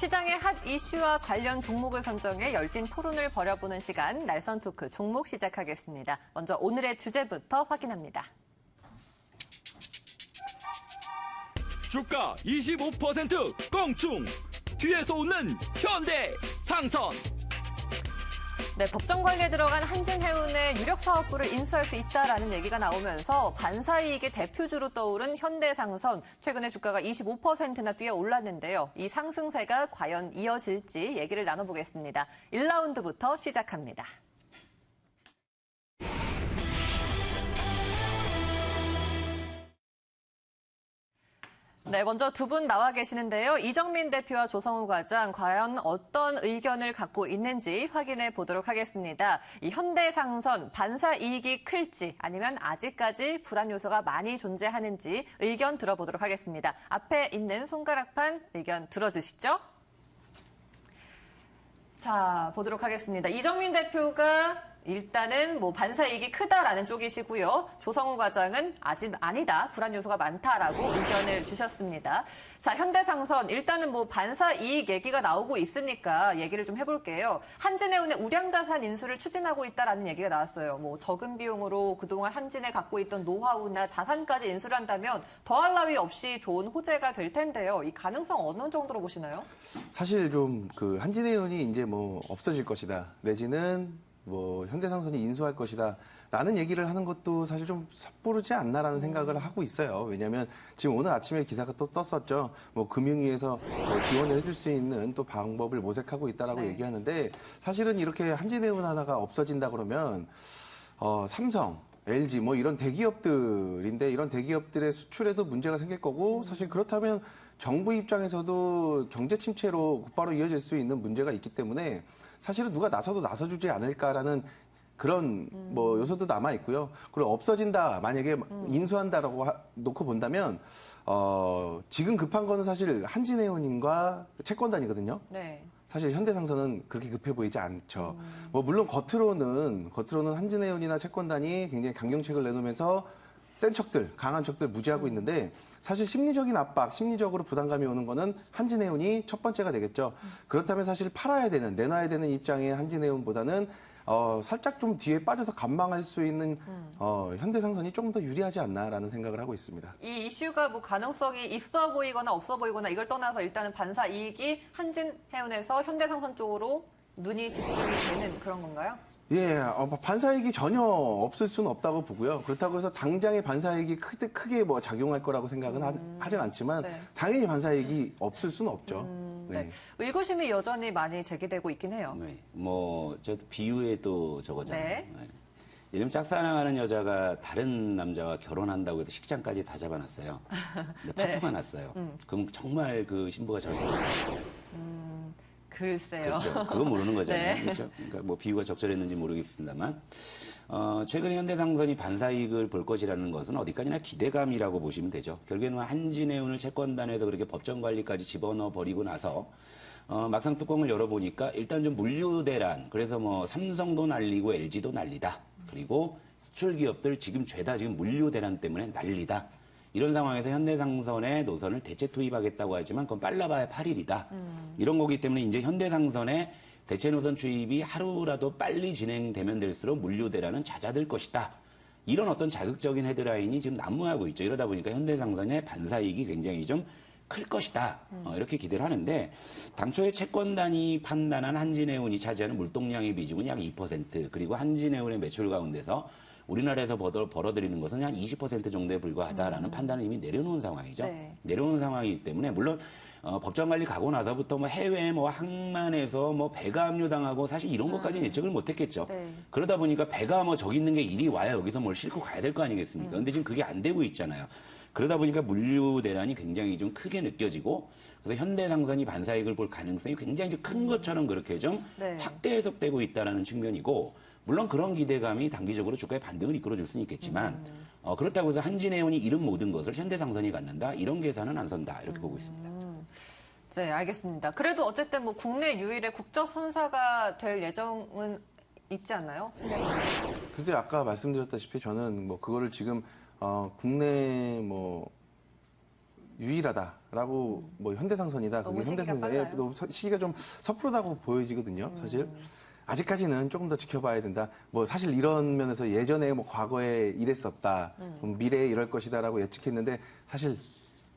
시장의 핫 이슈와 관련 종목을 선정해 열띤 토론을 벌여보는 시간 날선 토크 종목 시작하겠습니다. 먼저 오늘의 주제부터 확인합니다. 주가 25% 껑충 뒤에서 웃는 현대 상선 네, 법정 관리에 들어간 한진해운의 유력 사업부를 인수할 수 있다라는 얘기가 나오면서 반사이익의 대표주로 떠오른 현대상선 최근에 주가가 25%나 뛰어 올랐는데요. 이 상승세가 과연 이어질지 얘기를 나눠보겠습니다. 1라운드부터 시작합니다. 네, 먼저 두 분 나와 계시는데요. 이정민 대표와 조성우 과장 과연 어떤 의견을 갖고 있는지 확인해 보도록 하겠습니다. 이 현대상선 반사 이익이 클지 아니면 아직까지 불안 요소가 많이 존재하는지 의견 들어보도록 하겠습니다. 앞에 있는 손가락판 의견 들어주시죠. 자, 보도록 하겠습니다. 이정민 대표가 일단은 뭐 반사 이익이 크다라는 쪽이시고요. 조성우 과장은 아직 아니다. 불안 요소가 많다라고 의견을 주셨습니다. 자, 현대상선 일단은 뭐 반사 이익 얘기가 나오고 있으니까 얘기를 좀 해볼게요. 한진해운의 우량자산 인수를 추진하고 있다라는 얘기가 나왔어요. 뭐 적은 비용으로 그동안 한진에 갖고 있던 노하우나 자산까지 인수를 한다면 더할 나위 없이 좋은 호재가 될 텐데요. 이 가능성 어느 정도로 보시나요? 사실 좀 그 한진해운이 이제 뭐 없어질 것이다 내지는 뭐 현대상선이 인수할 것이다 라는 얘기를 하는 것도 사실 좀 섣부르지 않나라는 생각을 하고 있어요. 왜냐하면 지금 오늘 아침에 기사가 또 떴었죠. 뭐 금융위에서 뭐 지원을 해줄 수 있는 또 방법을 모색하고 있다라고 네. 얘기하는데 사실은 이렇게 한진해운 하나가 없어진다 그러면 어, 삼성, LG 뭐 이런 대기업들인데 이런 대기업들의 수출에도 문제가 생길 거고 사실 그렇다면 정부 입장에서도 경제 침체로 곧바로 이어질 수 있는 문제가 있기 때문에 사실은 누가 나서도 나서주지 않을까라는 그런 뭐 요소도 남아 있고요. 그리고 없어진다 만약에 인수한다라고 하- 놓고 본다면 어 지금 급한 거는 사실 한진해운인과 채권단이거든요. 네. 사실 현대상선은 그렇게 급해 보이지 않죠. 뭐 물론 겉으로는 겉으로는 한진해운이나 채권단이 굉장히 강경책을 내놓으면서 센 척들, 강한 척들 무지하고 있는데 사실 심리적인 압박, 심리적으로 부담감이 오는 거는 한진해운이 첫 번째가 되겠죠. 그렇다면 사실 팔아야 되는, 내놔야 되는 입장의 한진해운보다는 어, 살짝 좀 뒤에 빠져서 감망할 수 있는 어, 현대상선이 조금 더 유리하지 않나라는 생각을 하고 있습니다. 이 이슈가 뭐 가능성이 있어 보이거나 없어 보이거나 이걸 떠나서 일단은 반사 이익이 한진해운에서 현대상선 쪽으로 눈이 집중이 되는 그런 건가요? 예, 어, 반사이익이 전혀 없을 수는 없다고 보고요. 그렇다고 해서 당장의 반사이익이 크게, 크게 뭐 작용할 거라고 생각은 하, 하진 않지만 네. 당연히 반사이익이 없을 수는 없죠. 네. 네. 의구심이 여전히 많이 제기되고 있긴 해요. 네. 뭐, 저 비유에 또 저거잖아요. 네. 네. 요즘 짝사랑하는 여자가 다른 남자와 결혼한다고 해서 식장까지 다 잡아놨어요. 근데 네. 파토가 났어요. 그럼 정말 그 신부가 저렇게 될까요? 글쎄요. 그렇죠. 그거 모르는 거잖아요. 네. 그렇죠. 그러니까 뭐 비유가 적절했는지 모르겠습니다만, 어, 최근에 현대상선이 반사이익을 볼 것이라는 것은 어디까지나 기대감이라고 보시면 되죠. 결국에는 한진해운을 채권단에서 그렇게 법정 관리까지 집어넣어 버리고 나서 어, 막상 뚜껑을 열어보니까 일단 좀 물류대란, 그래서 뭐 삼성도 날리고 LG도 난리다. 그리고 수출 기업들 지금 죄다 지금 물류대란 때문에 난리다. 이런 상황에서 현대상선의 노선을 대체 투입하겠다고 하지만 그건 빨라봐야 8일이다. 이런 거기 때문에 이제 현대상선의 대체 노선 투입이 하루라도 빨리 진행되면 될수록 물류대란은 잦아들 것이다. 이런 어떤 자극적인 헤드라인이 지금 난무하고 있죠. 이러다 보니까 현대상선의 반사이익이 굉장히 좀 클 것이다. 어, 이렇게 기대를 하는데 당초에 채권단이 판단한 한진해운이 차지하는 물동량의 비중은 약 2% 그리고 한진해운의 매출 가운데서 우리나라에서 벌어, 벌어들이는 것은 한 20% 정도에 불과하다라는 판단을 이미 내려놓은 상황이죠. 네. 내려오는 상황이기 때문에 물론 어, 법정 관리 가고 나서부터 뭐 해외 뭐 항만에서 뭐 배가 합류당하고 사실 이런 것까지는 예측을 못했겠죠. 네. 그러다 보니까 배가 뭐 저기 있는 게 이리 와야 여기서 뭘 싣고 가야 될 거 아니겠습니까? 근데 지금 그게 안 되고 있잖아요. 그러다 보니까 물류 대란이 굉장히 좀 크게 느껴지고 그래서 현대상선이 반사이익을 볼 가능성이 굉장히 좀큰 것처럼 그렇게 좀 네. 확대 해석되고 있다라는 측면이고 물론 그런 기대감이 단기적으로 주가의 반등을 이끌어줄 수는 있겠지만 어, 그렇다고 해서 한진해운이 잃은 모든 것을 현대상선이 갖는다 이런 계산은 안 선다 이렇게 보고 있습니다. 음, 네, 알겠습니다. 그래도 어쨌든 뭐 국내 유일의 국적 선사가 될 예정은 있지 않나요? 글쎄요, 아까 말씀드렸다시피 저는 뭐 그거를 지금 어, 국내 뭐 유일하다라고 뭐 현대상선이다. 그게 현대상선에? 너무 서- 시기가 좀 섣부르다고 보여지거든요. 사실 음. 아직까지는 조금 더 지켜봐야 된다. 뭐 사실 이런 면에서 예전에 뭐 과거에 이랬었다, 음. 뭐 미래에 이럴 것이다라고 예측했는데 사실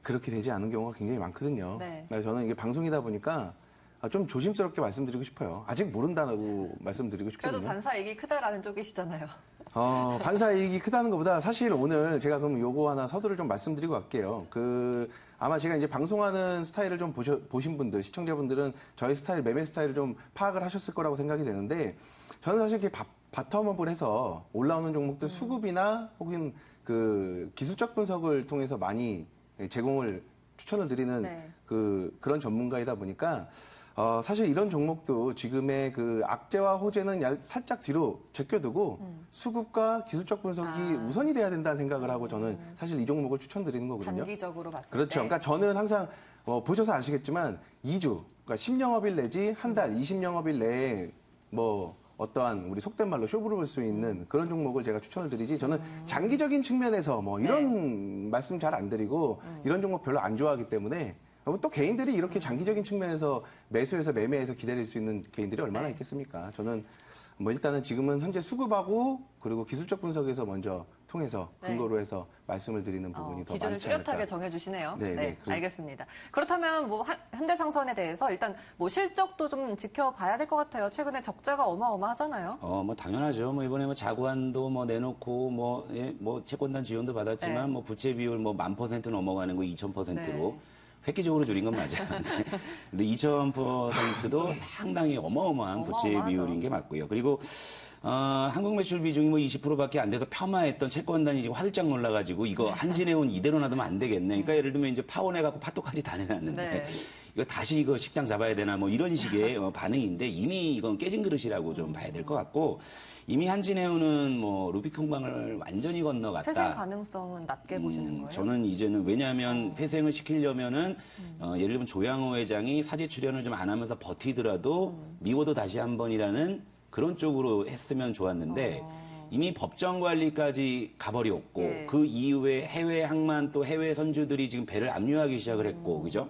그렇게 되지 않은 경우가 굉장히 많거든요. 네. 그래서 저는 이게 방송이다 보니까 아, 좀 조심스럽게 말씀드리고 싶어요. 아직 모른다고 말씀드리고 싶거든요. 그래도 반사 이익이 크다라는 쪽이시잖아요. 어, 반사 이익이 크다는 것보다 사실 오늘 제가 그럼 요거 하나 서두를 좀 말씀드리고 갈게요. 그, 아마 제가 이제 방송하는 스타일을 좀 보셔, 보신 분들, 시청자분들은 저희 스타일, 매매 스타일을 좀 파악을 하셨을 거라고 생각이 되는데 저는 사실 이렇게 바, 바텀업을 해서 올라오는 종목들 수급이나 혹은 그 기술적 분석을 통해서 많이 제공을 추천을 드리는 네. 그 그런 전문가이다 보니까 어, 사실 이런 종목도 지금의 그 악재와 호재는 야- 살짝 뒤로 제껴두고 수급과 기술적 분석이 아. 우선이 돼야 된다는 생각을 하고 저는 사실 이 종목을 추천드리는 거거든요. 단기적으로 봤을 때. 그렇죠. 그러니까 저는 항상 어, 보셔서 아시겠지만 2주, 그러니까 10영업일 내지 한 달, 20영업일 내에 뭐 어떠한 우리 속된 말로 쇼부를 볼 수 있는 그런 종목을 제가 추천을 드리지. 저는 장기적인 측면에서 뭐 이런 말씀 잘 안 드리고 이런 종목 별로 안 좋아하기 때문에 어, 또 개인들이 이렇게 장기적인 측면에서 매수해서 매매해서 기다릴 수 있는 개인들이 얼마나 네. 있겠습니까? 저는 뭐 일단은 지금은 현재 수급하고 그리고 기술적 분석에서 먼저 통해서 네. 근거로 해서 말씀을 드리는 부분이 어, 더 기준을 많지 않을까. 뚜렷하게 정해주시네요. 네, 네, 그럼- 알겠습니다. 그렇다면 뭐 하- 현대상선에 대해서 일단 뭐 실적도 좀 지켜봐야 될 것 같아요. 최근에 적자가 어마어마하잖아요. 어, 뭐 당연하죠. 뭐 이번에 뭐 자구안도 뭐 내놓고 뭐, 예, 뭐 채권단 지원도 받았지만 네. 뭐 부채 비율 뭐 만 퍼센트 넘어가는 거 2,000%로 네. 획기적으로 줄인 건 맞아요. 근데, 근데 2,000%도 상당히 어마어마한 부채 어마어마하죠. 비율인 게 맞고요. 그리고 어, 한국 매출 비중이 뭐 20%밖에 안 돼서 폄하했던 채권단이 지금 화들짝 놀라가지고 이거 한진해운 이대로 놔두면 안 되겠네. 그러니까 예를 들면 이제 파원해갖고 파토까지 다 내놨는데 네. 이거 다시 이거 식장 잡아야 되나 뭐 이런 식의 어, 반응인데 이미 이건 깨진 그릇이라고 좀 봐야 될 것 같고 이미 한진해운은 뭐 루비콘강을 완전히 건너갔다. 태생 가능성은 낮게 보시는 음, 거예요? 저는 이제는 왜냐하면 회생을 시키려면은 어, 예를 들면 조양호 회장이 사제 출연을 좀 안 하면서 버티더라도 미워도 다시 한 번이라는 그런 쪽으로 했으면 좋았는데 이미 법정 관리까지 가버렸고 예. 그 이후에 해외 항만 또 해외 선주들이 지금 배를 압류하기 시작을 했고 그죠?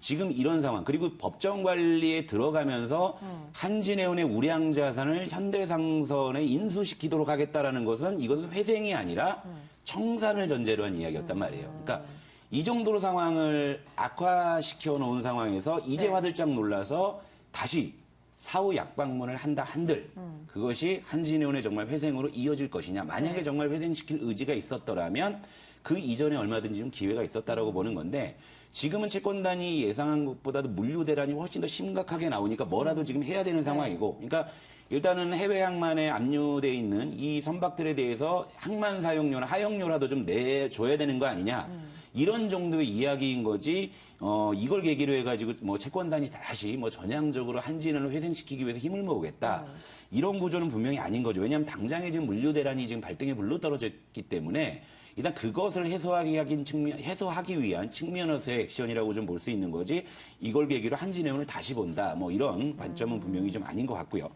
지금 이런 상황 그리고 법정 관리에 들어가면서 한진해운의 우량 자산을 현대상선에 인수시키도록 하겠다라는 것은 이것은 회생이 아니라 청산을 전제로 한 이야기였단 말이에요. 그러니까 이 정도로 상황을 악화시켜 놓은 상황에서 이제 네. 화들짝 놀라서 다시 사후 약방문을 한다 한들 그것이 한진해운의 정말 회생으로 이어질 것이냐. 만약에 네. 정말 회생시킬 의지가 있었더라면 그 이전에 얼마든지 좀 기회가 있었다라고 보는 건데 지금은 채권단이 예상한 것보다도 물류 대란이 훨씬 더 심각하게 나오니까 뭐라도 지금 해야 되는 상황이고. 그러니까 일단은 해외 항만에 압류돼 있는 이 선박들에 대해서 항만 사용료나 하역료라도 좀 내줘야 되는 거 아니냐 이런 정도의 이야기인 거지 어 이걸 계기로 해가지고 뭐 채권단이 다시 뭐 전향적으로 한진을 회생시키기 위해서 힘을 모으겠다. 이런 구조는 분명히 아닌 거죠. 왜냐하면 당장에 지금 물류 대란이 지금 발등에 불로 떨어졌기 때문에 일단 그것을 해소하기 하긴 측면 해소하기 위한 측면에서의 액션이라고 좀 볼 수 있는 거지 이걸 계기로 한진해운을 다시 본다. 뭐 이런 관점은 분명히 좀 아닌 것 같고요.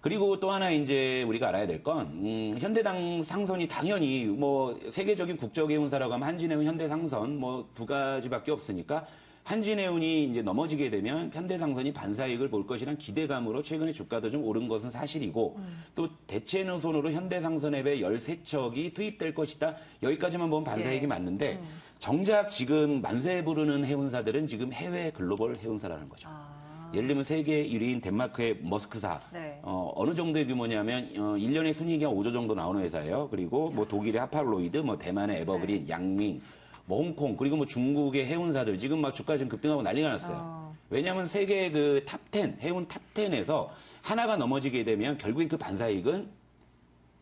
그리고 또 하나 이제 우리가 알아야 될건 음, 현대당 상선이 당연히 뭐 세계적인 국적 해운사라고 하면 한진해운 현대상선 뭐 두 가지밖에 없으니까 한진해운이 이제 넘어지게 되면 현대상선이 반사이익을 볼 것이란 기대감으로 최근에 주가도 좀 오른 것은 사실이고 또 대체 노선으로 현대상선앱에 13척이 투입될 것이다. 여기까지만 보면 반사이익이 예. 맞는데 정작 지금 만세 부르는 해운사들은 지금 해외 글로벌 해운사라는 거죠. 아, 예를 들면 세계 1위인 덴마크의 머스크사. 네. 어, 어느 정도의 규모냐면 어, 1년에 순이익이 한 5조 정도 나오는 회사예요. 그리고 뭐 독일의 하팔로이드, 뭐 대만의 에버그린, 양민, 뭐 홍콩, 그리고 뭐 중국의 해운사들 지금 막 주가 지금 급등하고 난리가 났어요. 어. 왜냐하면 세계 그 탑10, 해운 탑10에서 하나가 넘어지게 되면 결국엔 그 반사이익은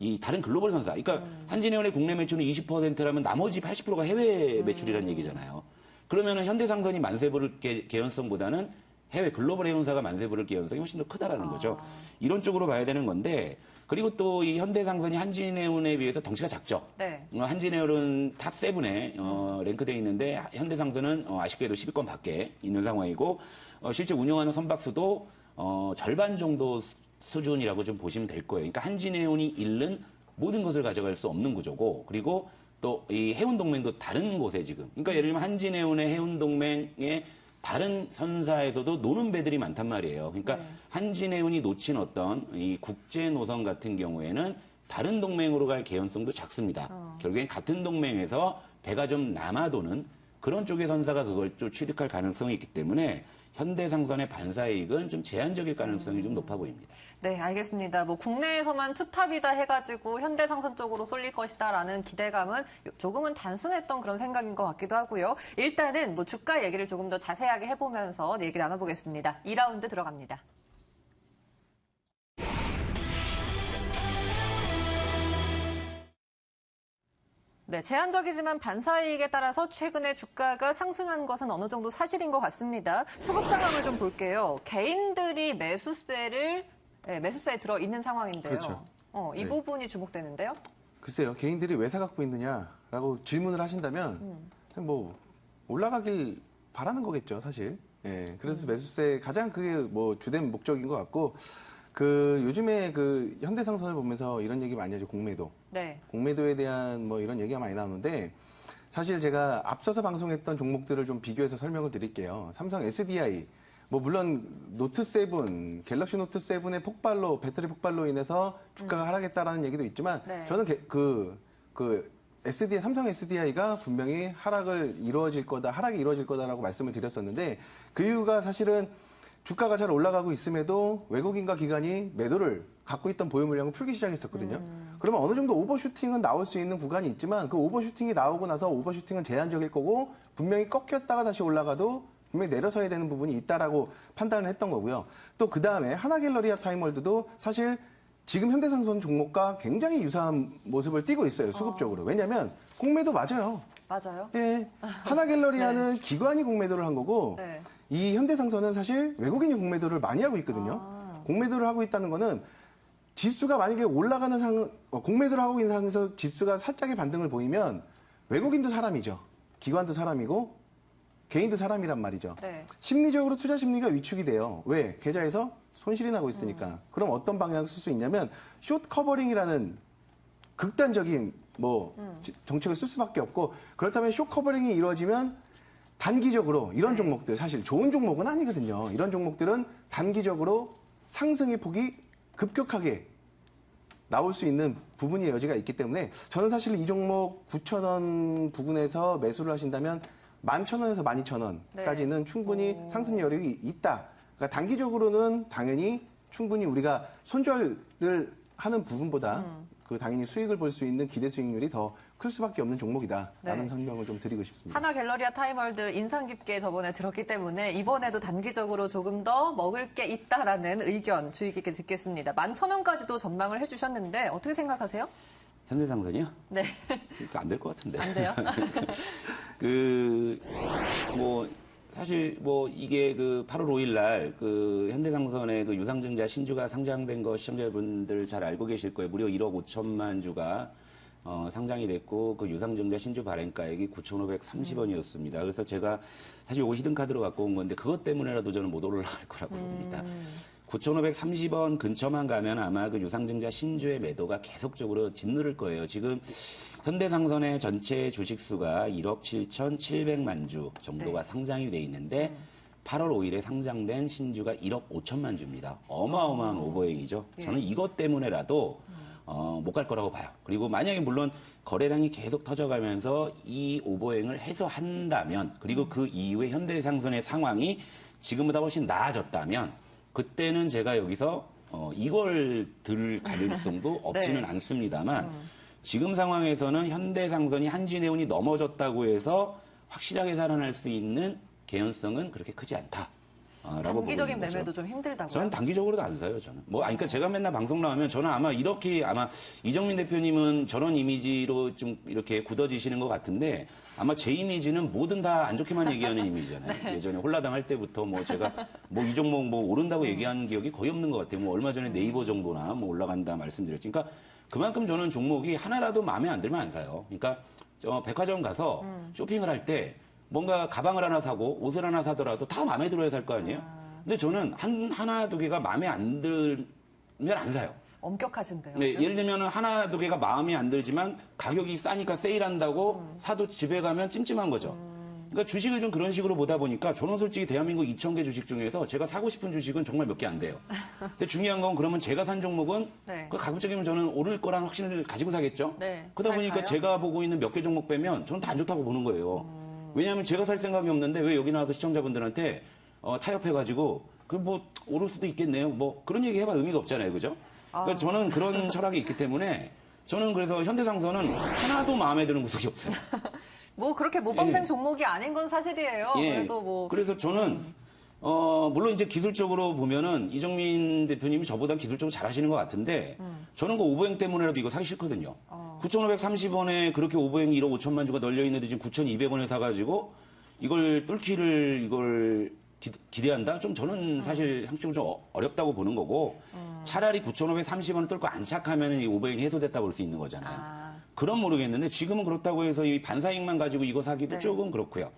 이 다른 글로벌 선사. 그러니까 한진해운의 국내 매출은 20%라면 나머지 80%가 해외 매출이라는 얘기잖아요. 그러면은 현대상선이 만세 부를 개, 개연성보다는 해외 글로벌 해운사가 만세 부를 개연성이 훨씬 더 크다라는 거죠. 이런 쪽으로 봐야 되는 건데 그리고 또 이 현대상선이 한진해운에 비해서 덩치가 작죠. 네. 어, 한진해운은 탑 7에 어, 랭크되어 있는데 현대상선은 어, 아쉽게도 10위권 밖에 있는 상황이고 어, 실제 운영하는 선박수도 어, 절반 정도 수- 수준이라고 좀 보시면 될 거예요. 그러니까 한진해운이 잃는 모든 것을 가져갈 수 없는 구조고 그리고 또 이 해운동맹도 다른 곳에 지금 그러니까 예를 들면 한진해운의 해운동맹의 다른 선사에서도 노는 배들이 많단 말이에요. 그러니까 네. 한진해운이 놓친 어떤 이 국제 노선 같은 경우에는 다른 동맹으로 갈 개연성도 작습니다. 결국엔 같은 동맹에서 배가 좀 남아도는 그런 쪽의 선사가 그걸 좀 취득할 가능성이 있기 때문에 현대상선의 반사이익은 좀 제한적일 가능성이 좀 높아 보입니다. 네, 알겠습니다. 뭐 국내에서만 투탑이다 해가지고 현대상선 쪽으로 쏠릴 것이다라는 기대감은 조금은 단순했던 그런 생각인 것 같기도 하고요. 일단은 뭐 주가 얘기를 조금 더 자세하게 해보면서 얘기 나눠보겠습니다. 2라운드 들어갑니다. 네, 제한적이지만 반사이익에 따라서 최근에 주가가 상승한 것은 어느 정도 사실인 것 같습니다. 수급 상황을 좀 볼게요. 개인들이 매수세를 네, 매수세에 들어 있는 상황인데요. 그렇죠. 어, 이 네. 부분이 주목되는데요. 글쎄요, 개인들이 왜 사갖고 있느냐라고 질문을 하신다면, 그냥 뭐, 올라가길 바라는 거겠죠, 사실. 예, 그래서 매수세 가장 그게 뭐 주된 목적인 것 같고, 그 요즘에 그 현대상선을 보면서 이런 얘기 많이 하죠, 공매도. 네. 공매도에 대한 뭐 이런 얘기가 많이 나오는데, 사실 제가 앞서서 방송했던 종목들을 좀 비교해서 설명을 드릴게요. 삼성 SDI, 뭐 물론 노트 7, 갤럭시 노트 7의 폭발로 배터리 폭발로 인해서 주가가 하락했다라는 얘기도 있지만 네. 저는 게- 그, 그 SDI, 삼성 SDI가 분명히 하락을 이루어질 거다, 하락이 이루어질 거다라고 말씀을 드렸었는데 그 이유가 사실은 주가가 잘 올라가고 있음에도 외국인과 기관이 매도를 갖고 있던 보유 물량을 풀기 시작했었거든요. 그러면 어느 정도 오버슈팅은 나올 수 있는 구간이 있지만 그 오버슈팅이 나오고 나서 오버슈팅은 제한적일 거고 분명히 꺾였다가 다시 올라가도 분명히 내려서야 되는 부분이 있다라고 판단을 했던 거고요. 또 그 다음에 하나갤러리아 타임월드도 사실 지금 현대상선 종목과 굉장히 유사한 모습을 띠고 있어요. 수급적으로. 왜냐하면 공매도 맞아요. 맞아요. 예. 하나갤러리아는 기관이 공매도를 한 거고 네. 이 현대상선은 사실 외국인이 공매도를 많이 하고 있거든요. 아. 공매도를 하고 있다는 거는 지수가 만약에 올라가는 상, 어, 공매도를 하고 있는 상황에서 지수가 살짝의 반등을 보이면 외국인도 사람이죠. 기관도 사람이고 개인도 사람이란 말이죠. 네. 심리적으로 투자 심리가 위축이 돼요. 왜? 계좌에서 손실이 나고 있으니까. 음. 그럼 어떤 방향을 쓸 수 있냐면 숏 커버링이라는 극단적인 뭐 음. 지- 정책을 쓸 수밖에 없고 그렇다면 숏 커버링이 이루어지면 단기적으로 이런 네. 종목들 사실 좋은 종목은 아니거든요. 이런 종목들은 단기적으로 상승의 폭이 급격하게 나올 수 있는 부분이 여지가 있기 때문에 저는 사실 이 종목 9,000원 부근에서 매수를 하신다면 11,000원에서 12,000원까지는 충분히 오. 상승 여력이 있다. 그러니까 단기적으로는 당연히 충분히 우리가 손절을 하는 부분보다 그 당연히 수익을 볼 수 있는 기대 수익률이 더 클 수밖에 없는 종목이다라는 네. 설명을 좀 드리고 싶습니다. 하나 갤러리아 타임월드 인상 깊게 저번에 들었기 때문에 이번에도 단기적으로 조금 더 먹을 게 있다라는 의견 주의 깊게 듣겠습니다. 11,000원까지도 전망을 해주셨는데 어떻게 생각하세요? 현대상선이요? 네. 그러니까 안될 것 같은데. 안 돼요? 그, 뭐, 사실 뭐 이게 그 8월 5일 날 그 현대상선의 그 유상증자 신주가 상장된 거 시청자분들 잘 알고 계실 거예요. 무려 1억 5천만 주가 어, 상장이 됐고 그 유상증자 신주 발행가액이 9,530원이었습니다. 그래서 제가 사실 요거 히든카드로 갖고 온 건데 그것 때문에라도 저는 못 올라갈 거라고 봅니다. 9,530원 근처만 가면 아마 그 유상증자 신주의 매도가 계속적으로 짓누를 거예요. 지금 현대상선의 전체 주식수가 1억 7,700만 주 정도가 상장이 돼 있는데 8월 5일에 상장된 신주가 1억 5천만 주입니다. 어마어마한 오버행이죠. 예. 저는 이것 때문에라도 어, 못 갈 거라고 봐요. 그리고 만약에 물론 거래량이 계속 터져가면서 이 오버행을 해소한다면 그리고 그 이후에 현대상선의 상황이 지금보다 훨씬 나아졌다면 그때는 제가 여기서 어, 이걸 들 가능성도 없지는 네. 않습니다만 지금 상황에서는 현대상선이 한진해운이 넘어졌다고 해서 확실하게 살아날 수 있는 개연성은 그렇게 크지 않다. 어, 라고 보고 단기적인. 매매도 좀 힘들다고요? 저는 단기적으로도 안 사요, 저는. 뭐, 아니, 그러니까 제가 맨날 방송 나오면 저는 아마 이렇게 아마 이정민 대표님은 저런 이미지로 좀 이렇게 굳어지시는 것 같은데 아마 제 이미지는 뭐든 다 안 좋게만 얘기하는 이미지잖아요. 예전에 홀라당 할 때부터 뭐 제가 뭐 이 종목 뭐 오른다고 얘기한 기억이 거의 없는 것 같아요. 뭐 얼마 전에 네이버 정도나 뭐 올라간다 말씀드렸죠. 그러니까 그만큼 저는 종목이 하나라도 마음에 안 들면 안 사요. 그러니까 저 백화점 가서 쇼핑을 할 때 뭔가 가방을 하나 사고 옷을 하나 사더라도 다 마음에 들어야 살 거 아니에요? 근데 저는 한 하나 두 개가 마음에 안 들면 안 사요. 엄격하신데요. 네? 예를 들면 하나 두 개가 마음에 안 들지만 가격이 싸니까 세일한다고 사도 집에 가면 찜찜한 거죠. 그러니까 주식을 좀 그런 식으로 보다 보니까 저는 솔직히 대한민국 2천 개 주식 중에서 제가 사고 싶은 주식은 정말 몇 개 안 돼요. 근데 중요한 건 그러면 제가 산 종목은 네. 그 가급적이면 저는 오를 거란 확신을 가지고 사겠죠. 네, 그러다 잘 보니까 가요? 제가 보고 있는 몇 개 종목 빼면 저는 다 안 좋다고 보는 거예요. 음. 왜냐하면 제가 살 생각이 없는데 왜 여기 나와서 시청자분들한테 어, 타협해가지고 그뭐 오를 수도 있겠네요. 뭐 그런 얘기 해봐 의미가 없잖아요, 그죠? 그러니까 저는 그런 철학이 있기 때문에 저는 그래서 현대상선은 하나도 마음에 드는 구석이 없어요. 뭐 그렇게 모범생 예. 종목이 아닌 건 사실이에요. 예. 그래도 뭐 그래서 저는 어 물론 이제 기술적으로 보면은 이정민 대표님이 저보다 기술적으로 잘하시는 것 같은데 저는 그 오버행 때문에라도 이거 사기 싫거든요. 9,530원에 그렇게 오버행이 1억 5천만 주가 널려 있는데 지금 9,200원에 사가지고 이걸 뚫기를 이걸 기, 대한다좀 저는 사실 상식적으로 좀 어- 어렵다고 보는 거고 차라리 9,530원을 뚫고 안착하면 이 오버행이 해소됐다 볼수 있는 거잖아요. 아. 그럼 모르겠는데 지금은 그렇다고 해서 이 반사익만 가지고 이거 사기도 네. 조금 그렇고요.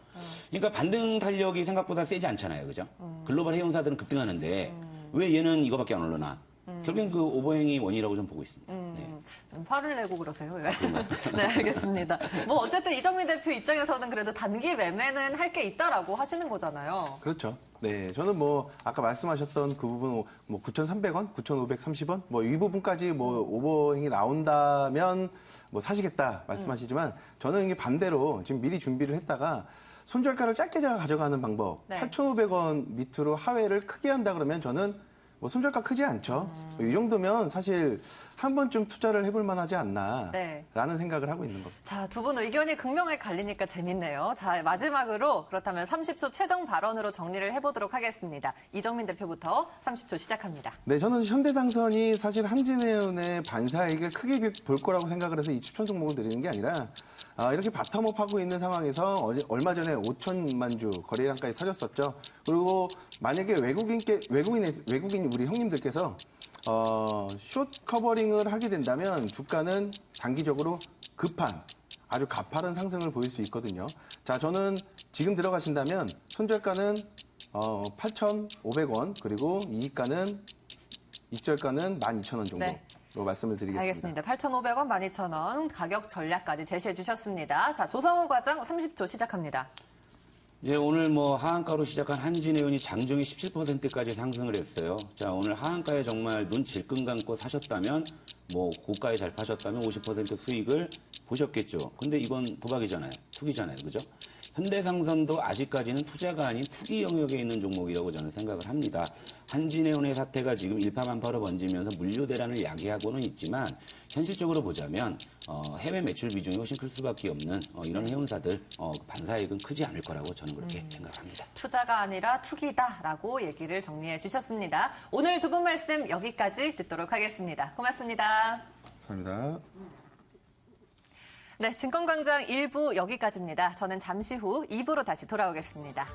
그러니까 반등 탄력이 생각보다 세지 않잖아요. 그죠? 글로벌 해운사들은 급등하는데 왜 얘는 이거밖에 안 올라나? 결국엔 그 오버행이 원인이라고 좀 보고 있습니다. 네. 음, 화를 내고 그러세요. 왜? 네, 알겠습니다. 뭐 어쨌든 이정민 대표 입장에서는 그래도 단기 매매는 할 게 있다라고 하시는 거잖아요. 그렇죠. 네, 저는 뭐 아까 말씀하셨던 그 부분 뭐 9,300원, 9,530원 뭐 이 부분까지 뭐 오버행이 나온다면 뭐 사시겠다 말씀하시지만 저는 이게 반대로 지금 미리 준비를 했다가 손절가를 짧게 제가 가져가는 방법. 네. 8,500원 밑으로 하회를 크게 한다 그러면 저는 뭐 손절가 크지 않죠. 이 정도면 사실 한 번쯤 투자를 해볼 만하지 않나라는 네. 생각을 하고 있는 겁니다. 자, 두 분 의견이 극명하게 갈리니까 재밌네요. 자, 마지막으로 그렇다면 30초 최종 발언으로 정리를 해보도록 하겠습니다. 이정민 대표부터 30초 시작합니다. 네, 저는 현대당선이 사실 한진해운의 반사이익을 크게 볼 거라고 생각을 해서 이 추천 종목을 드리는 게 아니라 아, 이렇게 바텀업 하고 있는 상황에서 얼- 얼마 전에 5천만 주 거래량까지 터졌었죠. 그리고 만약에 외국인께 외국인 외국인 우리 형님들께서 어, 숏 커버링을 하게 된다면 주가는 단기적으로 급한 아주 가파른 상승을 보일 수 있거든요. 자, 저는 지금 들어가신다면 손절가는 어, 8,500원 그리고 이익가는 익절가는 12,000원 정도 로 네. 말씀을 드리겠습니다. 알겠습니다. 8,500원, 12,000원 가격 전략까지 제시해 주셨습니다. 자, 조성호 과장 30초 시작합니다. 이제 오늘 뭐 하한가로 시작한 한진해운이 장중에 17%까지 상승을 했어요. 자, 오늘 하한가에 정말 눈 질끈 감고 사셨다면 뭐 고가에 잘 파셨다면 50% 수익을 보셨겠죠. 근데 이건 도박이잖아요. 투기잖아요. 그죠? 현대상선도 아직까지는 투자가 아닌 투기 영역에 있는 종목이라고 저는 생각을 합니다. 한진해운의 사태가 지금 일파만파로 번지면서 물류 대란을 야기하고는 있지만 현실적으로 보자면 어, 해외 매출 비중이 훨씬 클 수밖에 없는 어, 이런 해운사들 어, 반사이익은 크지 않을 거라고 저는 그렇게 생각합니다. 투자가 아니라 투기다라고 얘기를 정리해 주셨습니다. 오늘 두 분 말씀 여기까지 듣도록 하겠습니다. 고맙습니다. 감사합니다. 네, 증권광장 1부 여기까지입니다. 저는 잠시 후 2부로 다시 돌아오겠습니다.